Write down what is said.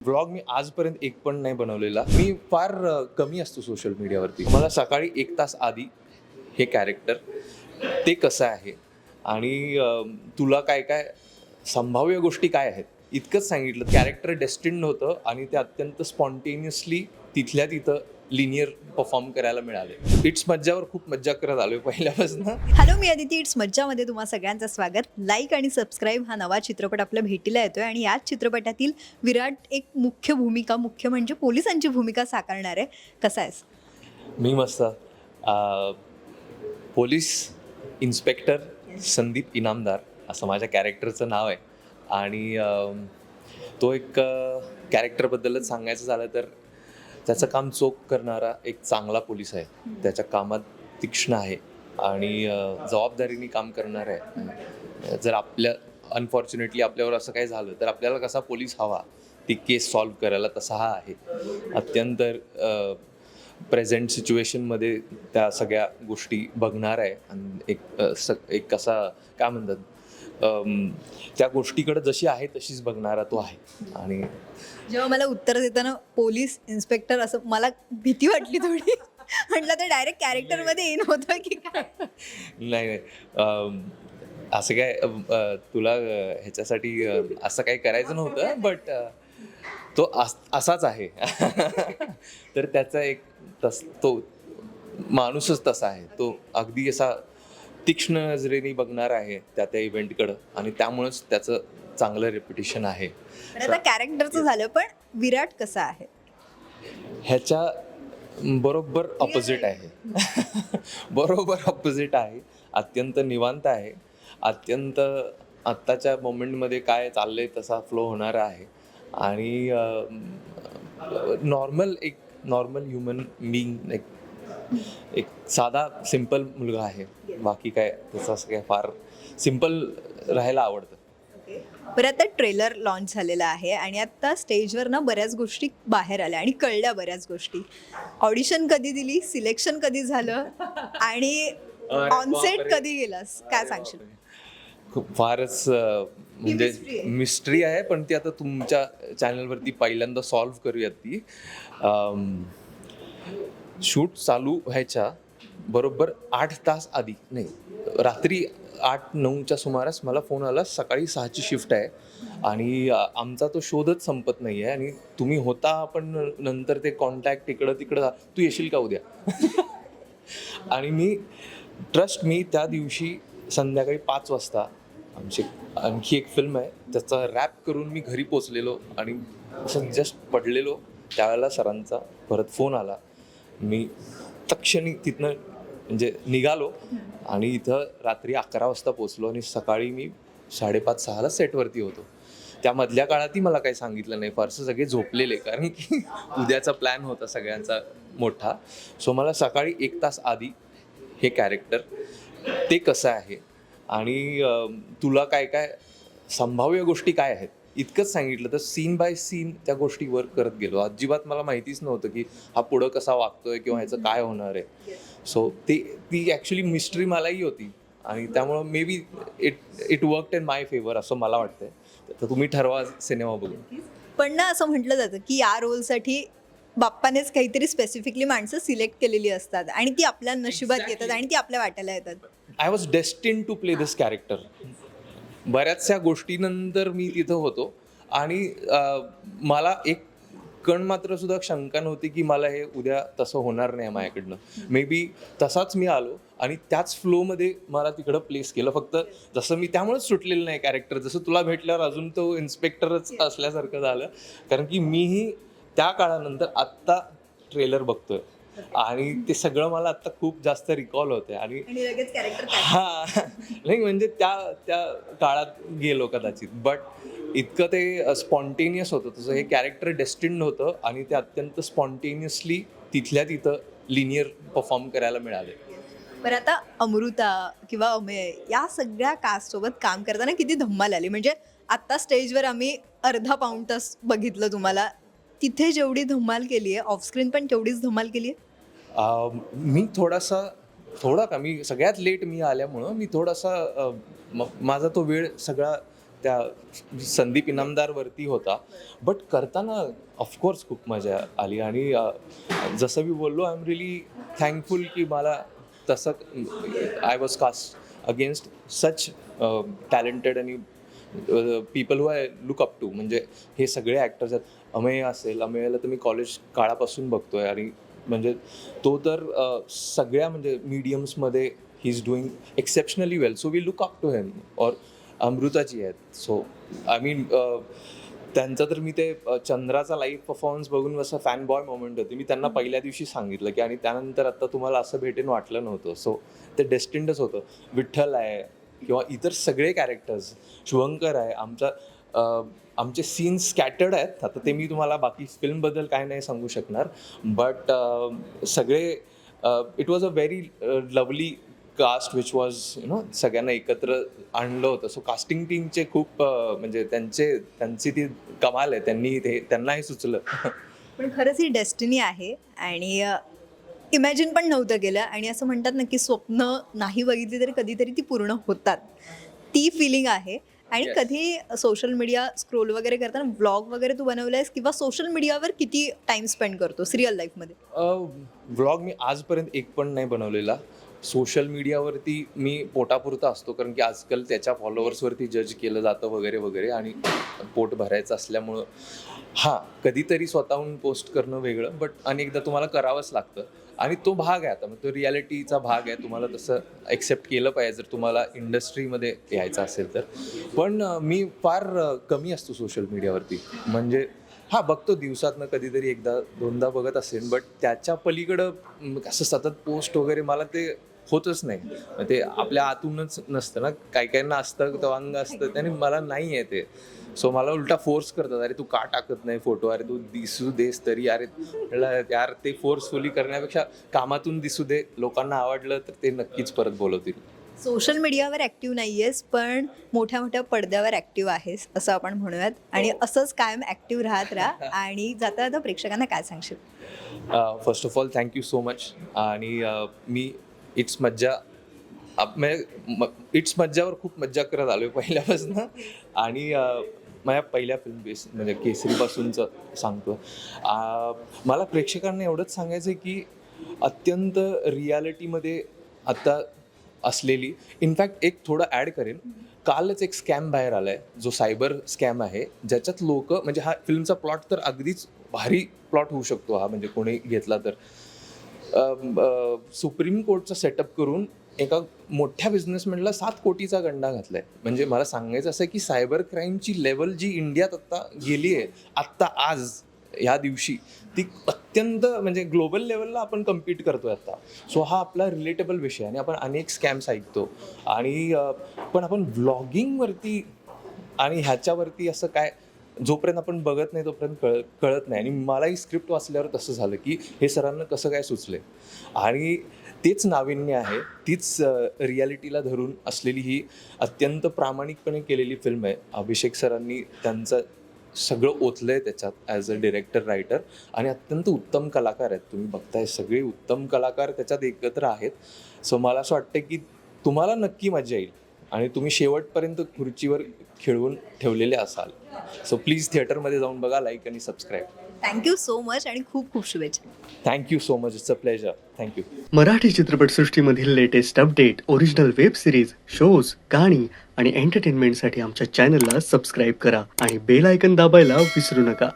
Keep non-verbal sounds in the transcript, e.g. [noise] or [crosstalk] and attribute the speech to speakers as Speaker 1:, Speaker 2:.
Speaker 1: Vlog मी आजपर्यंत एक पण नाही बनवलेला. मी फार कमी असतो सोशल मीडियावरती मला सकाळी एक तास आधी हे कॅरेक्टर ते कसं आहे आणि तुला काय काय संभाव्य गोष्टी काय आहेत? इतकंच सांगितलं. कॅरेक्टर डेस्टिन्ड होतं आणि ते अत्यंत स्पॉन्टेनियसली तिथल्या तिथं लिनियर परफॉर्म करायला मिळाले. इट्स मज्जावर खूप मज्जा करत आलोय पहिल्यापासून.
Speaker 2: हॅलो मी अदिती इट्स मज्जामध्ये तुम्हा सगळ्यांचं स्वागत. लाईक आणि सबस्क्राईब हा नवा चित्रपट आपल्या भेटीला येतोय आणि याच चित्रपटातील विराट एक मुख्य भूमिका मुख्य म्हणजे पोलिसांची भूमिका साकारणार आहे. कसा आहेस?
Speaker 1: मी मस्त. पोलीस इन्स्पेक्टर संदीप इनामदार असं माझ्या कॅरेक्टरचं नाव आहे. आणि तो एक कॅरेक्टरबद्दलच सांगायचं झालं तर त्याचं काम चोख करणारा एक चांगला पोलीस आहे. त्याच्या कामात तीक्ष्ण आहे आणि जबाबदारीने काम करणार आहे. जर आपल्या अनफॉर्च्युनेटली आपल्यावर असं काही झालं तर आपल्याला कसा पोलीस हवा? ती केस सॉल्व्ह करायला तसा हा आहे. अत्यंत प्रेझेंट सिच्युएशनमध्ये त्या सगळ्या गोष्टी बघणार आहे. आणि एक स एक कसा काय म्हणतात? त्या गोष्टीकडे जशी आहे तशीच बघणारा तो आहे. आणि
Speaker 2: जेव्हा मला उत्तर देताना पोलीस इन्स्पेक्टर असं मला भीती वाटली थोडी. म्हटलं तर डायरेक्ट कॅरेक्टरमध्ये येईन होतं की काय?
Speaker 1: नाही नाही. अम, असं काय अम, अ, तुला अ, ह्याच्यासाठी अ, असं काही करायचं नव्हतं बट तो अस- असाच आहे. [laughs] तर त्याचा एक तस तो माणूसच तसा आहे. तो अगदी असा तीक्ष्ण नजरेने बघणार आहे त्या त्या इव्हेंटकडं आणि त्यामुळंच त्याचं चांगलं रेप्युटेशन आहे.
Speaker 2: पण आता कॅरेक्टरचं झालं पण विराट कसा आहे?
Speaker 1: ह्याच्या बरोबर ऑपोजिट आहे. [laughs] बरोबर ऑपोजिट आहे. अत्यंत निवांत आहे. अत्यंत आत्ताच्या मोमेंटमध्ये काय चाललंय तसा फ्लो होणार आहे. आणि नॉर्मल एक नॉर्मल ह्युमन बिईंग एक एक साधा सिंपल मुलगा आहे. बाकी काय त्याचं असं काय फार सिंपल राहायला आवडतं.
Speaker 2: बरं आता ट्रेलर लॉन्च झालेला आहे आणि आता स्टेजवर ना बऱ्याच गोष्टी बाहेर आल्या आणि कळल्या बऱ्याच गोष्टी. ऑडिशन कधी दिली? सिलेक्शन कधी झालं? आणि ऑनसेट. कधी गेलास? काय सांगशील?
Speaker 1: खूप फारच म्हणजे. मिस्ट्री आहे. पण ती आता तुमच्या चॅनलवरती पहिल्यांदा सॉल्व्ह करूयात ती. शूट चालू व्हायच्या बरोबर आठ तास आधी. नाही रात्री आठ नऊच्या सुमारास मला फोन आला सकाळी सहाची शिफ्ट आहे आणि आमचा तो शोधच संपत नाही आहे आणि तुम्ही होता पण नंतर ते कॉन्टॅक्ट इकडं तिकडं तू येशील का उद्या? [laughs] आणि मी ट्रस्ट मी त्या दिवशी संध्याकाळी पाच वाजता आमची आणखी एक फिल्म आहे त्याचा रॅप करून मी घरी पोचलेलो आणि असं जस्ट पडलेलो त्यावेळेला सरांचा परत फोन आला. मी तक्षणी तिथनं म्हणजे निघालो आणि इथं रात्री अकरा वाजता पोचलो आणि सकाळी मी साडेपाच सहाला सेटवरती होतो. त्या मधल्या काळातही मला काही सांगितलं नाही. फारसं सगळे झोपलेले कारण की उद्याचा प्लॅन होता सगळ्यांचा मोठा. सो मला सकाळी एक तास आधी हे कॅरेक्टर ते कसं आहे आणि तुला काय काय संभाव्य गोष्टी काय आहेत? इतकंच सांगितलं तर सीन बाय सीन त्या गोष्टी वर्क करत गेलो. अजिबात मला माहितीच नव्हतं की हा पुढं कसा वागतोय किंवा ह्याचं काय होणार आहे. सो ते ती ॲक्च्युली मिस्ट्री मलाही होती. आणि त्यामुळं maybe it it work in my favour असं मला वाटतंय. तर तुम्ही ठरवा सिनेमा बघून.
Speaker 2: पण ना असं म्हटलं जातं की या रोलसाठी बाप्पानेच काहीतरी स्पेसिफिकली माणसं सिलेक्ट केलेली असतात आणि ती आपल्या नशिबात येतात आणि ती आपल्या वाट्याला येतात.
Speaker 1: I was destined to play this character बऱ्याचशा गोष्टीनंतर मी तिथं होतो. आणि मला एक कण मात्र सुद्धा शंका नव्हती की मला हे उद्या तसं होणार नाही माझ्याकडनं. मे बी तसाच मी आलो आणि त्याच फ्लोमध्ये मला तिकडं प्लेस केलं. फक्त जसं मी त्यामुळेच सुटलेलं नाही कॅरेक्टर जसं तुला भेटल्यावर अजून तो इन्स्पेक्टरच असल्यासारखं झालं. कारण की मीही त्या काळानंतर आत्ता ट्रेलर बघतोय. आणि ते सगळं मला आत्ता खूप जास्त रिकॉल होते आणि हा. नाही म्हणजे त्या त्या काळात गेलो कदाचित. बट इतकं ते स्पॉन्टेनियस होतं. तसं हे कॅरेक्टर डेस्टिन्ड होतं आणि ते अत्यंत स्पॉन्टेनियसली तिथल्या तिथं लिनियर परफॉर्म करायला मिळाले.
Speaker 2: बरं आता अमृता किंवा अमेय या सगळ्या कास्ट सोबत काम करताना किती धम्माल आली? म्हणजे आत्ता स्टेजवर आम्ही अर्धा पाऊण तास बघितलं तुम्हाला. तिथे जेवढी धम्माल केली आहे ऑफस्क्रीन पण तेवढीच धम्माल केली आहे
Speaker 1: मी थोडासा थोडा का मी सगळ्यात लेट मी आल्यामुळं मी थोडासा म- माझा तो वेळ सगळा त्या संदीप इनामदारवरती होता. बट करताना ऑफकोर्स खूप मजा आली. आणि जसं मी बोललो आय एम रिली थँकफुल की मला तसं I was cast against such talented आणि people who I look up to म्हणजे हे सगळे ॲक्टर्स आहेत. अमेय असेल अमेयला तर मी कॉलेज काळापासून बघतोय. आणि म्हणजे तो तर सगळ्या म्हणजे मीडियम्समध्ये he is doing exceptionally well so we look up to him और अमृताची आहेत. सो आय मीन त्यांचा तर मी ते चंद्राचा लाईव्ह परफॉर्मन्स बघून असं फॅन बॉय मोमेंट होती. मी त्यांना पहिल्या दिवशी सांगितलं की आणि त्यानंतर आता तुम्हाला असं भेटेन वाटलं नव्हतं. सो ते डेस्टिंडच होतं. विठ्ठल आहे किंवा इतर सगळे कॅरेक्टर्स शुभंकर आहे. आमचा आमचे सीन्स स्कॅटर्ड आहेत. आता ते मी तुम्हाला बाकी फिल्मबद्दल काय नाही सांगू शकणार. बट सगळे it was a very lovely cast which was you know सगळ्यांना एकत्र आणलं होतं. सो कास्टिंग टीमचे खूप म्हणजे त्यांचे त्यांची ती कमाल आहे. त्यांनी ते त्यांनाही सुचलं.
Speaker 2: पण खरंच ही डेस्टिनी आहे आणि इमॅजिन पण नव्हतं गेलं. आणि असं म्हणतात ना की स्वप्न नाही बघितली तरी कधीतरी ती पूर्ण होतात. ती फिलिंग आहे. आणि
Speaker 1: Yes.
Speaker 2: कधी सोशल मीडिया स्क्रोल वगैरे करताना ब्लॉग वगैरे तू बनवलायस किंवा सोशल मीडियावर किती टाइम स्पेंड करतोस रिअल लाईफमध्ये
Speaker 1: व्लॉग मी आजपर्यंत एक पण नाही बनवलेला सोशल मीडियावरती मी पोटापुरता असतो कारण की आजकाल त्याच्या फॉलोअर्सवरती जज केलं जातं वगैरे वगैरे आणि पोट भरायचं असल्यामुळं. हां कधीतरी स्वतःहून पोस्ट करणं वेगळं बट अनेकदा तुम्हाला करावंच लागतं. आणि तो भाग आहे आता मग तो रियालिटीचा भाग आहे तुम्हाला तसं ॲक्सेप्ट केलं पाहिजे जर तुम्हाला इंडस्ट्रीमध्ये यायचं असेल तर. पण मी फार कमी असतो सोशल मीडियावरती. म्हणजे हा बघतो दिवसातनं कधीतरी एकदा दोनदा बघत असेल बट त्याच्या पलीकडं असं सतत पोस्ट वगैरे मला ते होतच नाही. ते आपल्या आतूनच नसतं ना. काही काहींना असतं तवांग असतं त्याने मला नाही आहे ते. सो मला उलटा फोर्स करतात. अरे तू का टाकत नाही फोटो अरे तू दिसू देस तरी. अरे यार ते फोर्सफुली करण्यापेक्षा कामातून दिसू दे. लोकांना आवडलं तर ते नक्कीच परत बोलवतील.
Speaker 2: सोशल मीडियावर ॲक्टिव्ह नाही आहेस पण मोठ्या मोठ्या पडद्यावर ॲक्टिव्ह आहेस असं आपण म्हणूयात. आणि असंच कायम ॲक्टिव्ह राहत राहा. [laughs] आणि जाता जाता प्रेक्षकांना काय सांगशील?
Speaker 1: First of all thank you so much आणि uh, मी इट्स मज्जा. आप- म्हणजे इट्स मज्जावर खूप मज्जा करत आलो आहे पहिल्यापासून. आणि माझ्या पहिल्या फिल्म बेस म्हणजे केसरीपासूनचं सांगतो मला प्रेक्षकांना एवढंच सांगायचं आहे की अत्यंत रियालिटीमध्ये आत्ता असलेली इनफॅक्ट एक थोडं ॲड करेन. कालच एक स्कॅम बाहेर आला आहे जो सायबर स्कॅम आहे. ज्याच्यात लोक म्हणजे हा फिल्मचा प्लॉट तर अगदीच भारी प्लॉट होऊ शकतो हा म्हणजे कोणी घेतला तर. सुप्रीम कोर्टचा सेटअप करून एका मोठ्या बिझनेसमॅनला सात कोटीचा गंडा घातलाय. म्हणजे मला सांगायचं असं आहे की सायबर क्राईमची लेवल जी इंडियात आत्ता गेली आहे आत्ता आज ह्या दिवशी ती अत्यंत म्हणजे ग्लोबल लेवलला आपण कम्पीट करतोय आता. सो हा आपला रिलेटेबल विषय आणि आपण अनेक स्कॅम्स ऐकतो. आणि पण आपण व्लॉगिंगवरती आणि ह्याच्यावरती असं काय जोपर्यंत आपण बघत नाही तोपर्यंत कळ कळत नाही. आणि मलाही स्क्रिप्ट वाचल्यावर तसं झालं की हे सरांना कसं काय सुचले? आणि तेच नाविन्य आहे तीच रियालिटीला धरून असलेली ही अत्यंत प्रामाणिकपणे केलेली फिल्म आहे. अभिषेक सरांनी त्यांचं सगळं ओतलं आहे त्याच्यात ॲज अ डिरेक्टर रायटर आणि अत्यंत उत्तम कलाकार आहेत. तुम्ही बघताय सगळे उत्तम कलाकार त्याच्यात एकत्र आहेत. सो मला असं वाटतं की तुम्हाला नक्की मजा येईल. आणि तुम्ही शेवटपर्यंत खुर्चीवर खेळवून ठेवलेले असाल. सो प्लीज थिएटरमध्ये जाऊन बघा लाईक आणि सबस्क्राईब
Speaker 2: थँक्यू सो मच आणि खूप खूप शुभेच्छा.
Speaker 1: Thank you so much it's a pleasure thank you
Speaker 3: Marathi चित्रपटसृष्टीमधील latest update original web series shows गाणी आणि एंटरटेनमेंटसाठी आमच्या चॅनलला सबस्क्राईब करा आणि बेल आयकन दाबायला विसरू नका.